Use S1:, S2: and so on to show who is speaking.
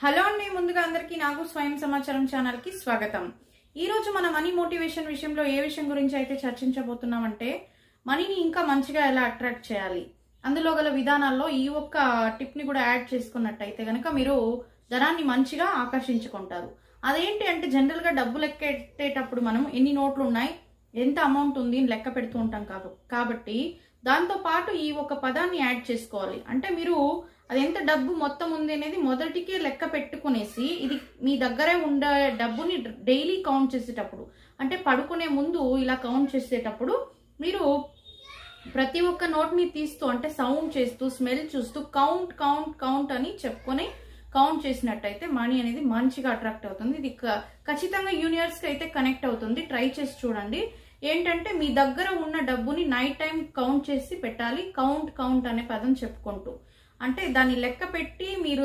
S1: Hello అండి ముందుగా అందరికీ నాకు స్వయం సమాచారం ఛానల్కి స్వాగతం. ఈ రోజు మన మనీ మోటివేషన్ విషయంలో ఏ విషయం గురించి అయితే చర్చించబోతున్నామంటే మనీని ఇంకా మంచిగా ఎలా అట్రాక్ట్ చేయాలి? అందులో గల విధానాల్లో ఈ ఒక్క టిప్ని కూడా యాడ్ చేసుకున్నట్టయితే కనుక మీరు ధనాన్ని మంచిగా ఆకర్షించుకుంటారు. అదేంటి అంటే జనరల్గా డబ్బు లెక్కెట్టేటప్పుడు మనం ఎన్ని నోట్లు ఉన్నాయి ఎంత అమౌంట్ ఉంది అని లెక్క పెడుతూ ఉంటాం కాబట్టి దాంతో పాటు ఈ ఒక పదాన్ని యాడ్ చేసుకోవాలి. అంటే మీరు అది ఎంత డబ్బు మొత్తం ఉంది అనేది మొదటికే లెక్క పెట్టుకునేసి ఇది మీ దగ్గరే ఉండే డబ్బుని డైలీ కౌంట్ చేసేటప్పుడు అంటే పడుకునే ముందు ఇలా కౌంట్ చేసేటప్పుడు మీరు ప్రతి ఒక్క నోట్ని తీస్తూ అంటే సౌండ్ చేస్తూ స్మెల్ చూస్తూ కౌంట్ కౌంట్ కౌంట్ అని చెప్పుకొని కౌంట్ చేసినట్టయితే మనీ అనేది మంచిగా అట్రాక్ట్ అవుతుంది. ఇది ఖచ్చితంగా యూనివర్స్కి అయితే కనెక్ట్ అవుతుంది. ట్రై చేసి చూడండి. ఏంటంటే మీ దగ్గర ఉన్న డబ్బుని నైట్ టైం కౌంట్ చేసి పెట్టాలి. కౌంట్ కౌంట్ అనే పదం చెప్పుకుంటూ. అంటే దాన్ని లెక్క పెట్టి మీరు